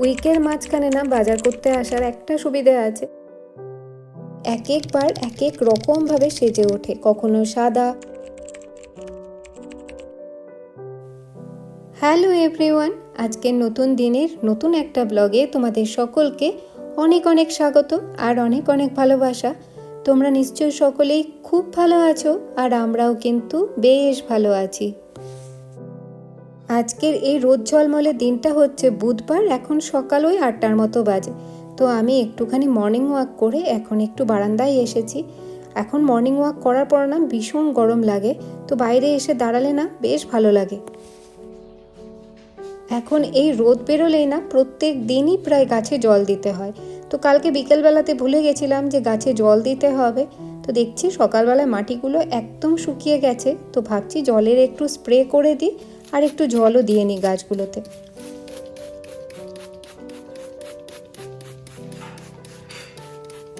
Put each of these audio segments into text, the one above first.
উইকের মাঝখানে না বাজার করতে আসার একটা সুবিধে আছে। এক একবার এক এক রকমভাবে সেজে ওঠে, কখনো সাদা। হ্যালো এভরিওয়ান আজকের নতুন দিনের নতুন একটা ব্লগে তোমাদের সকলকে অনেক অনেক স্বাগত আর অনেক অনেক ভালোবাসা। তোমরা নিশ্চয়ই সকলেই খুব ভালো আছো আর আমরাও কিন্তু বেশ ভালো আছি। আজকের এই রোদ ঝলমলে দিনটা হচ্ছে বুধবার, এখন সকাল ওই আটটার মতো বাজে। তো আমি একটুখানি মর্নিং ওয়াক করে এখন একটু বারান্দায় এসেছি। এখন মর্নিং ওয়াক করার পর না ভীষণ গরম লাগে, তো বাইরে এসে দাঁড়ালে না বেশ ভালো লাগে। এখন এই রোদ বেরোলেই না প্রত্যেক দিনই প্রায় গাছে জল দিতে হয়। তো কালকে বিকেলবেলাতে ভুলে গেছিলাম যে গাছে জল দিতে হবে। তো দেখছি সকালবেলায় মাটিগুলো একদম শুকিয়ে গেছে, তো ভাবছি জলের একটু স্প্রে করে দিই। আর একটু জলও দিয়ে নিই গাছগুলোতে।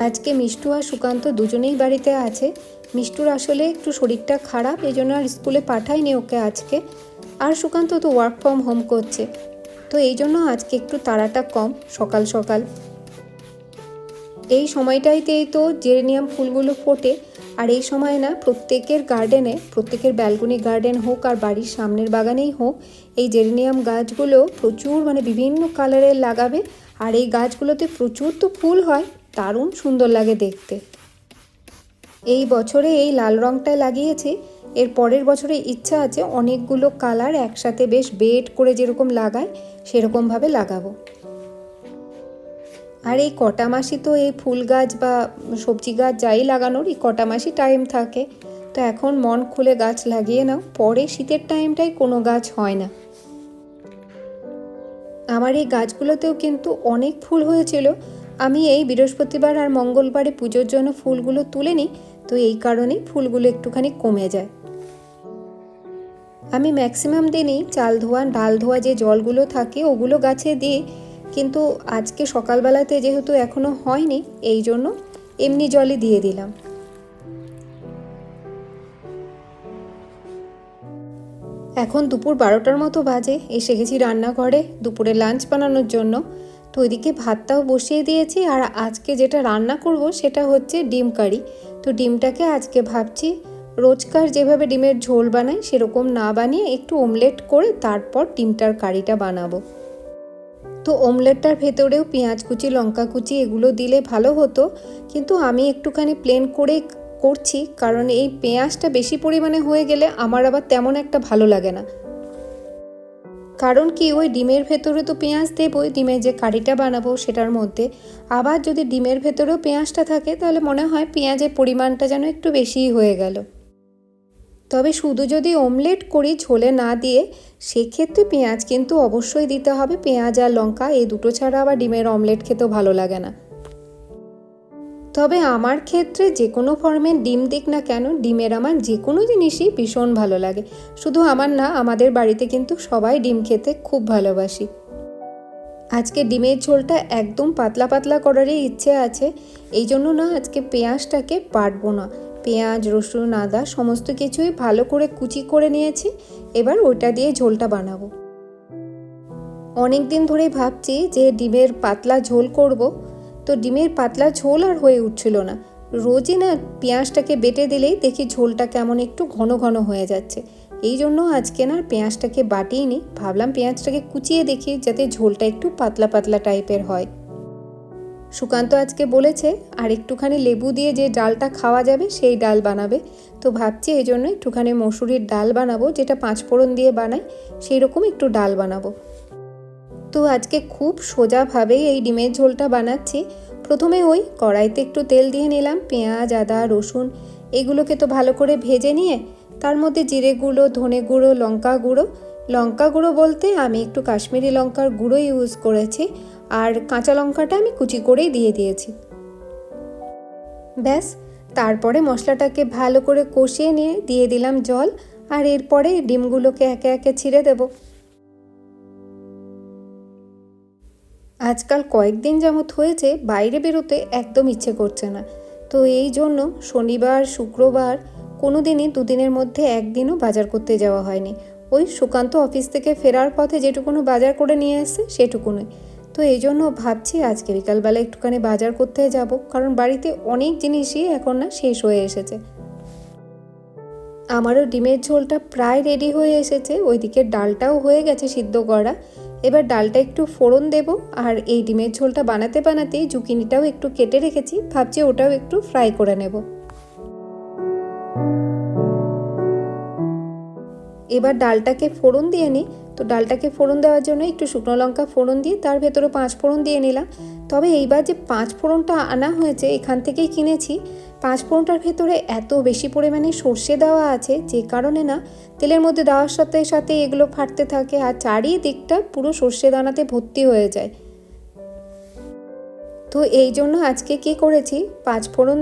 আজকে মিষ্টু আর সুকান্ত দুজনেই বাড়িতে আছে। মিষ্টুর আসলে একটু শরীরটা খারাপ এই জন্য আর স্কুলে পাঠাইনি ওকে আজকে। আর সুকান্ত তো ওয়ার্ক ফ্রম হোম করছে। তো এই জন্য আজকে একটু তাড়াটা কম, সকাল সকাল। এই সময়টাইতেই তো জেরেনিয়াম ফুলগুলো ফোটে আর এই সময় না প্রত্যেকের গার্ডেনে, প্রত্যেকের ব্যালকনি গার্ডেন হোক আর বাড়ির সামনের বাগানেই হোক, এই জেরেনিয়াম গাছগুলো প্রচুর মানে বিভিন্ন কালারের লাগাবে আর এই গাছগুলোতে প্রচুর তো ফুল হয়, দারুণ সুন্দর লাগে দেখতে। এই বছরে এই লাল রঙটা লাগিয়েছি, এর পরের বছরে ইচ্ছা আছে অনেকগুলো কালার একসাথে বেশ বেড করে যেরকম লাগায় সেরকমভাবে লাগাবো। আর এই কটা মাসই তো এই ফুল গাছ বা সবজি গাছ যাই লাগানোর, এই কটা মাসই টাইম থাকে। তো এখন মন খুলে গাছ লাগিয়ে নাও। পরে শীতের টাইমটাই কোনো গাছ হয় না। আমার এই গাছগুলোতেও কিন্তু অনেক ফুল হয়েছিল। আমি এই বৃহস্পতিবার আর মঙ্গলবারে পুজোর জন্য ফুলগুলো তুলে নিই। তো এই কারণেই ফুলগুলো একটুখানি কমে যায়। আমি ম্যাক্সিমাম দিনই চাল ধোয়া, ডাল ধোয়া যে জলগুলো থাকে, ওগুলো গাছে দিই কিন্তু আজকে সকালবেলাতে যেহেতু এখনও হয়নি, এই জন্য এমনি জলই দিয়ে দিলাম। এখন দুপুর বারোটার মতো বাজে, এসে গেছি রান্নাঘরে, দুপুরে লাঞ্চ বানানোর জন্য। তো ওইদিকে ভাতটাও বসিয়ে দিয়েছি, আর আজকে যেটা রান্না করব সেটা হচ্ছে ডিম কারি। তো ডিমটাকে আজকে ভাবছি রোজকার যেভাবে ডিমের ঝোল বানাই, সেরকম না বানিয়ে একটু অমলেট করে তারপর ডিমটার কারিটা বানাবো। তো অমলেটটার ভেতরেও পেঁয়াজ কুচি, লঙ্কা কুচি এগুলো দিলে ভালো হতো। কিন্তু আমি একটুখানি প্লেন করে করছি, কারণ এই পেঁয়াজটা বেশি পরিমাণে হয়ে গেলে আমার আবার তেমন একটা ভালো লাগে না। কারণ কি, ওই ডিমের ভেতরে তো পেঁয়াজ দেবই ডিমের যে কারিটা বানাবো সেটার মধ্যে। আবার যদি ডিমের ভেতরেও পেঁয়াজটা থাকে, তাহলে মনে হয় পেঁয়াজের পরিমাণটা যেন একটু বেশিই হয়ে গেল। তবে শুধু যদি অমলেট করি ঝোলে না দিয়ে, সেক্ষেত্রে পেঁয়াজ কিন্তু অবশ্যই দিতে হবে। পেঁয়াজ আর লঙ্কা, এই দুটো ছাড়া আবার ডিমের অমলেট খেতেও ভালো লাগে না। তবে আমার ক্ষেত্রে যে কোনো ফর্মের ডিম দিক না কেন, ডিমের আমার যে কোনো জিনিসই ভীষণ ভালো লাগে। শুধু আমার না, আমাদের বাড়িতে কিন্তু সবাই ডিম খেতে খুব ভালোবাসি। আজকে ডিমের ঝোলটা একদম পাতলা পাতলা করারই ইচ্ছে আছে। এই জন্য না, আজকে পেঁয়াজটাকে বাটবো না। পেঁয়াজ, রসুন, আদা সমস্ত কিছুই ভালো করে কুচি করে নিয়েছি। এবার ওটা দিয়ে ঝোলটা বানাবো। অনেক দিন ধরেই ভাবছি যে ডিমের পাতলা ঝোল করব। তো ডিমের পাতলা ঝোল আর হয়ে উঠছিল না। রোজই না পেঁয়াজটাকে বেটে দিলেই দেখি ঝোলটা কেমন একটু ঘন ঘন হয়ে যাচ্ছে। এই জন্য আজকে না পেঁয়াজটাকে বাটিয়ে নিই। ভাবলাম পেঁয়াজটাকে কুচিয়ে দেখি যাতে ঝোলটা একটু পাতলা পাতলা টাইপের হয়। সুকান্ত আজকে বলেছে, আর একটুখানি লেবু দিয়ে যে ডালটা খাওয়া যাবে, সেই ডাল বানাবে। তো ভাবছি এই জন্য একটুখানি মসুরির ডাল বানাবো, যেটা পাঁচ ফোড়ন দিয়ে বানাই সেই রকম একটু ডাল বানাবো। তো আজকে খুব সোজাভাবেই এই ডিমের ঝোলটা বানাচ্ছি। প্রথমে ওই কড়াইতে একটু তেল দিয়ে নিলাম, পেঁয়াজ, আদা, রসুন, এগুলোকে তো ভালো করে ভেজে নিয়ে, তার মধ্যে জিরে গুঁড়ো, ধনে গুঁড়ো, লঙ্কা গুঁড়ো। লঙ্কা গুঁড়ো বলতে আমি একটু কাশ্মীরি লঙ্কার গুঁড়ো ইউজ করেছি। আর কাঁচা লঙ্কাটা আমি কুচি করেই দিয়ে দিয়েছি। ব্যাস, তারপরে মশলাটাকে ভালো করে কষিয়ে নিয়ে দিয়ে দিলাম জল, আর এরপরে ডিমগুলোকে একে একে ছিঁড়ে দেব। আজকাল কয়েকদিন যেমন হয়েছে, বাইরে বেরোতে একদম ইচ্ছে করছে না। তো এই জন্য শনিবার, শুক্রবার কোনো দিনই দুদিনের মধ্যে একদিনও বাজার করতে যাওয়া হয়নি। ওই সুকান্ত অফিস থেকে ফেরার পথে যেটুকুনো বাজার করে নিয়ে এসছে, সেটুকুনই। তো এই জন্য ভাবছি আজকে বিকালবেলা একটুখানি বাজার করতে যাব, কারণ বাড়িতে অনেক জিনিসই এখন না শেষ হয়ে এসেছে। আমারও ডিমের ঝোলটা প্রায় রেডি হয়ে এসেছে, ওইদিকে ডালটাও হয়ে গেছে সিদ্ধ করা। এবার ডালটা একটু ফোড়ন দেব, আর এই ডিমের ঝোলটা বানাতে বানাতেই জুকিনিটাও একটু কেটে রেখেছি, ভাবছি ওটাও একটু ফ্রাই করে নেব। এবার ডালটাকে ফোড়ন দিয়ে নিই তো ডালটাকে ফোড়ন দেওয়ার জন্য একটু শুকনো লঙ্কা ফোড়ন দিয়ে তার ভেতরে পাঁচ ফোড়ন দিয়ে নিলাম। তবে এইবার যে পাঁচ ফোড়নটা আনা হয়েছে, এখান থেকেই কিনেছি। পাঁচ ফোড়নটার ভেতরে এত বেশি পরিমাণে সর্ষে দেওয়া আছে যে কারণে না, তেলের মধ্যে দেওয়ার সাথে সাথে এগুলো ফাটতে থাকে আর চারিদিকটা পুরো সর্ষে দানাতে ভর্তি হয়ে যায়। তো এই জন্য আজকে কি করেছি? পাঁচ ফোড়ন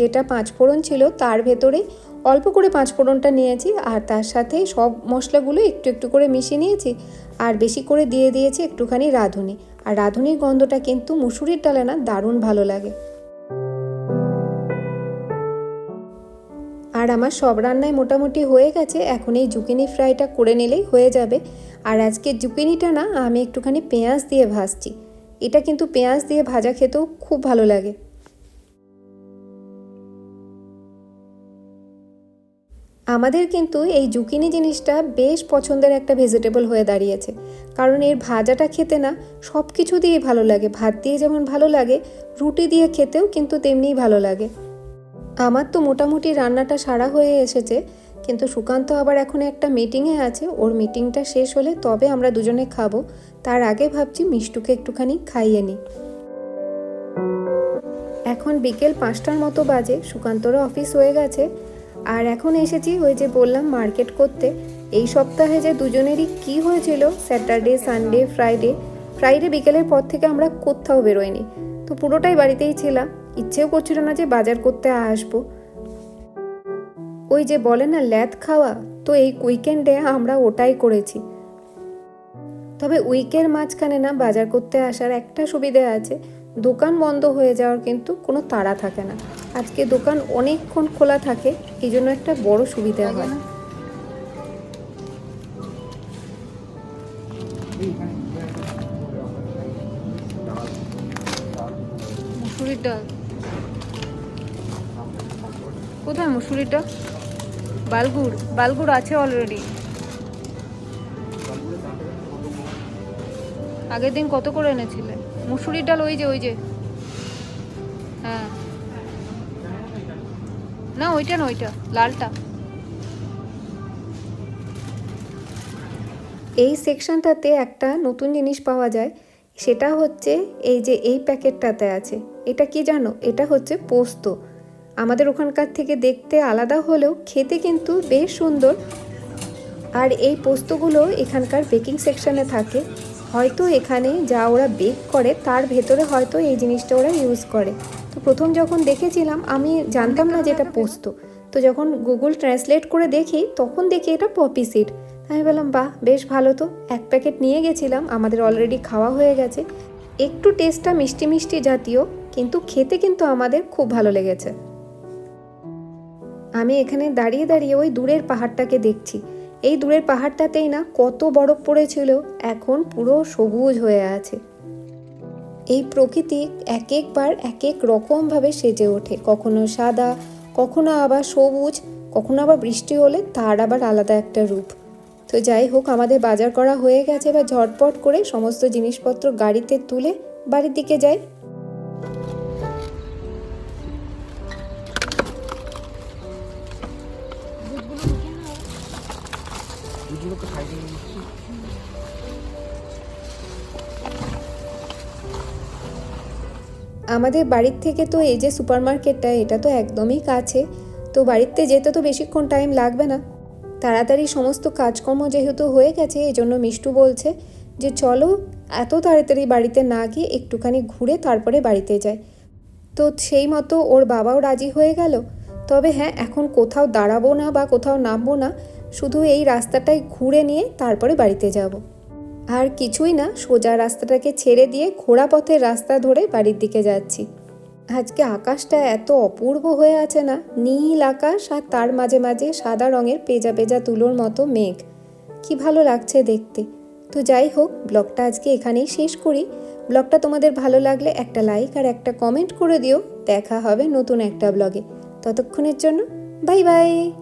যেটা পাঁচ ফোড়ন ছিল তার ভেতরে অল্প করে পাঁচ ফোড়নটা নিয়েছি আর তার সাথে সব মশলাগুলো একটু একটু করে মিশিয়ে নিয়েছি আর বেশি করে দিয়ে দিয়েছি একটুখানি রাঁধুনি। আর রাঁধুনির গন্ধটা কিন্তু মুসুরির ডালে না, দারুণ ভালো লাগে। আর আমার সব রান্নায় মোটামুটি হয়ে গেছে, এখন এই জুকিনি ফ্রাইটা করে নিলেই হয়ে যাবে। আর আজকে জুকিনিটা না, আমি একটুখানি পেঁয়াজ দিয়ে ভাজছি। এটা কিন্তু পেঁয়াজ দিয়ে ভাজা খেতেও খুব ভালো লাগে। আমাদের কিন্তু এই জুকিনি জিনিসটা বেশ পছন্দের একটা ভেজিটেবল হয়ে দাঁড়িয়েছে। কারণ এর ভাজাটা খেতে না সব কিছু দিয়ে ভালো লাগে। ভাত দিয়ে যেমন ভালো লাগে, রুটি দিয়ে খেতেও কিন্তু তেমনিই ভালো লাগে। আমার তো মোটামুটি রান্নাটা সারা হয়ে এসেছে, কিন্তু সুকান্ত আবার এখন একটা মিটিংয়ে আছে। ওর মিটিংটা শেষ হলে তবে আমরা দুজনে খাব। তার আগে ভাবছি মিষ্টুকে একটুখানি খাইয়ে নিই। এখন বিকেল পাঁচটার মতো বাজে। সুকান্তরও অফিস হয়ে গেছে। আর এখন এসেছি ওই যে বললাম মার্কেট করতে। এই সপ্তাহে যে দুজনেরই কি হয়েছিল, স্যাটারডে, সানডে, ফ্রাইডে ফ্রাইডে বিকেলের পর থেকে আমরা কোথাও বেরোয়নি তো পুরোটাই বাড়িতেই ছিলাম। ইচ্ছেও করছিল না যে বাজার করতে আসব। ওই যে বলে না, ল্যাদ খাওয়া, তো এই উইকেন্ডে আমরা ওটাই করেছি। তবে উইকের মাঝখানে না, বাজার করতে আসার একটা সুবিধা আছে। দোকান বন্ধ হয়ে যাওয়ার কিন্তু কোনো তাড়া থাকে না। আজকে দোকান অনেকক্ষণ খোলা থাকে, এই জন্য একটা বড় সুবিধা হয়। ডাল। কোথায় মুসুরিটা? বালগুড় বালগুড় আছে অলরেডি আগের দিন কত করে এনেছিলে? মুসুরির ডাল ওই যে ওই যে। হ্যাঁ। না, ওইটা না, ওইটা, লালটা। এই সেকশনটাতে একটা নতুন জিনিস পাওয়া যায়, সেটা হচ্ছে এই যে এই প্যাকেটটাতে আছে। এটা কি জানো? এটা হচ্ছে পোস্ত। আমাদের ওখানকার থেকে দেখতে আলাদা হলেও খেতে কিন্তু বেশ সুন্দর। আর এই পোস্তগুলো এখানকার বেকিং সেকশনে থাকে। হয়তো এখানে যা ওরা বেক করে, তার ভেতরে হয়তো এই জিনিসটা ওরা ইউজ করে। তো প্রথম যখন দেখেছিলাম, আমি জানতাম না যে এটা পোস্ত। তো যখন গুগল ট্রান্সলেট করে দেখি, তখন দেখি এটা পপি সিড আমি বললাম, বাহ, বেশ ভালো তো। এক প্যাকেট নিয়ে গেছিলাম, আমাদের অলরেডি খাওয়া হয়ে গেছে। একটু টেস্টটা মিষ্টি মিষ্টি জাতীয়, কিন্তু খেতে কিন্তু আমাদের খুব ভালো লেগেছে। আমি এখানে দাঁড়িয়ে দাঁড়িয়ে ওই দূরের পাহাড়টাকে দেখছি। এই দূরের পাহাড়টাতেই না কত বরফ পড়েছিল, এখন পুরো সবুজ হয়ে আছে। এই প্রকৃতি এক একবার এক এক রকমভাবে সেজে ওঠে। কখনো সাদা, কখনো আবার সবুজ, কখনো আবার বৃষ্টি হলে তার আবার আলাদা একটা রূপ। তো যাই হোক, আমাদের বাজার করা হয়ে গেছে বা ঝটপট করে সমস্ত জিনিসপত্র গাড়িতে তুলে বাড়ির দিকে যাই। আমাদের বাড়ির থেকে তো এই যে সুপার মার্কেটটা এটা তো একদমই কাছে। তো বাড়িতে যেতে তো বেশিক্ষণ টাইম লাগবে না। তাড়াতাড়ি সমস্ত কাজকর্ম যেহেতু হয়ে গেছে এই জন্য মিষ্টু বলছে যে, চলো এত তাড়াতাড়ি বাড়িতে না গিয়ে একটুখানি ঘুরে তারপরে বাড়িতে যাই। তো সেই মতো ওর বাবাও রাজি হয়ে গেল। তবে হ্যাঁ এখন কোথাও দাঁড়াবো না বা কোথাও নামবো না, শুধু এই রাস্তাটাই ঘুরে নিয়ে তারপরে বাড়িতে যাব। আর কিছুই না, সোজা রাস্তাটাকে ছেড়ে দিয়ে ঘোড়া পথের রাস্তা ধরে বাড়ির দিকে যাচ্ছি। আজকে আকাশটা এত অপূর্ব হয়ে আছে না, নীল আকাশ আর তার মাঝে মাঝে সাদা রঙের পেজা পেজা তুলোর মতো মেঘ। কি ভালো লাগছে দেখতে। তো যাই হোক, ব্লগটা আজকে এখানেই শেষ করি। ব্লগটা তোমাদের ভালো লাগলে একটা লাইক আর একটা কমেন্ট করে দিও। দেখা হবে নতুন একটা ব্লগে। ততক্ষণের জন্য, বাই বাই!